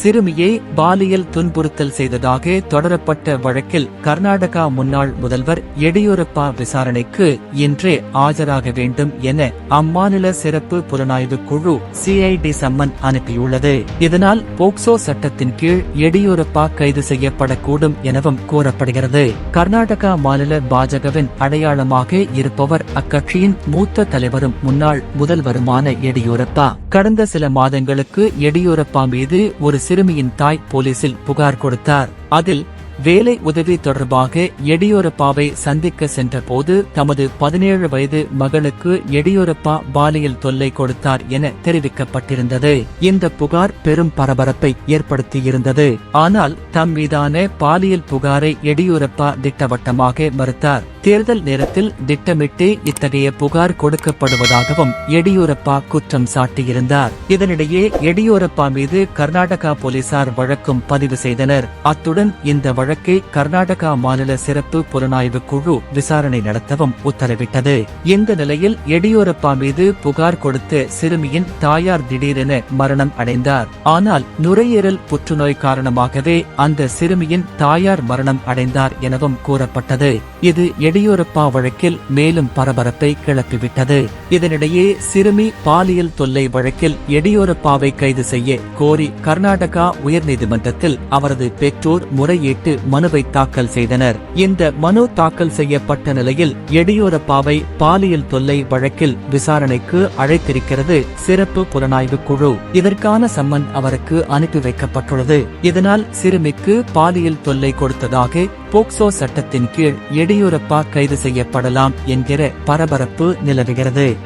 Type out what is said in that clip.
சிறுமியை பாலியல் துன்புறுத்தல் செய்ததாக தொடரப்பட்ட வழக்கில் கர்நாடகா முன்னாள் முதல்வர் எடியூரப்பா விசாரணைக்கு இன்றே ஆஜராக வேண்டும் என அம்மாநில சிறப்பு புலனாய்வு குழு சிஐடி சம்மன் அனுப்பியுள்ளது. இதனால் போக்சோ சட்டத்தின் கீழ் எடியூரப்பா கைது செய்யப்படக்கூடும் எனவும் கூறப்படுகிறது. கர்நாடகா மாநில பாஜகவின் அடையாளமாக இருப்பவர் அக்கட்சியின் மூத்த தலைவரும் முன்னாள் முதல்வருமான எடியூரப்பா. கடந்த சில மாதங்களுக்கு எடியூரப்பா மீது ஒரு சிறுமியின் தாய் போலீசில் புகார் கொடுத்தார். அதில் வேலை உதவி தொடர்பாக எடியூரப்பாவை சந்திக்க சென்றபோது தமது பதினேழு வயது மகளுக்கு எடியூரப்பா பாலியல் தொல்லை கொடுத்தார் என தெரிவிக்கப்பட்டிருந்தது. இந்த புகார் பெரும் பரபரப்பை ஏற்படுத்தியிருந்தது. ஆனால் தம் மீதான பாலியல் புகாரை எடியூரப்பா திட்டவட்டமாக மறுத்தார். தேர்தல் நேரத்தில் திட்டமிட்டு இத்தகைய புகார் கொடுக்கப்படுவதாகவும் எடியூரப்பா குற்றம் சாட்டியிருந்தார். இதனிடையே எடியூரப்பா மீது கர்நாடகா போலீசார் வழக்கும் பதிவு செய்தனர். அத்துடன் இந்த வழக்கை கர்நாடகா மாநில சிறப்பு புலனாய்வு குழு விசாரணை நடத்தவும் உத்தரவிட்டது. இந்த நிலையில் எடியூரப்பா மீது புகார் கொடுத்த சிறுமியின் தாயார் திடீரென மரணம் அடைந்தார். ஆனால் நுரையீரல் புற்றுநோய் காரணமாகவே அந்த சிறுமியின் தாயார் மரணம் அடைந்தார் எனவும் கூறப்பட்டது. இது எடியூரப்பா வழக்கில் மேலும் பரபரப்பை கிளப்பிவிட்டது. இதனிடையே சிறுமி பாலியல் தொல்லை வழக்கில் எடியூரப்பாவை கைது செய்ய கோரி கர்நாடகா உயர்நீதிமன்றத்தில் அவரது பெற்றோர் முறையீட்டு மனுவை தாக்கல் செய்தனர். இந்த மனு தாக்கல் செய்யப்பட்ட நிலையில் எடியூரப்பாவை பாலியல் தொல்லை வழக்கில் விசாரணைக்கு அழைத்திருக்கிறது சிறப்பு புலனாய்வு குழு. இதற்கான சம்மன் அவருக்கு அனுப்பி வைக்கப்பட்டுள்ளது. இதனால் சிறுமிக்கு பாலியல் தொல்லை கொடுத்ததாக போக்சோ சட்டத்தின் கீழ் எடியூரப்பா கைது செய்யப்படலாம் என்கிற பரபரப்பு நிலவுகிறது.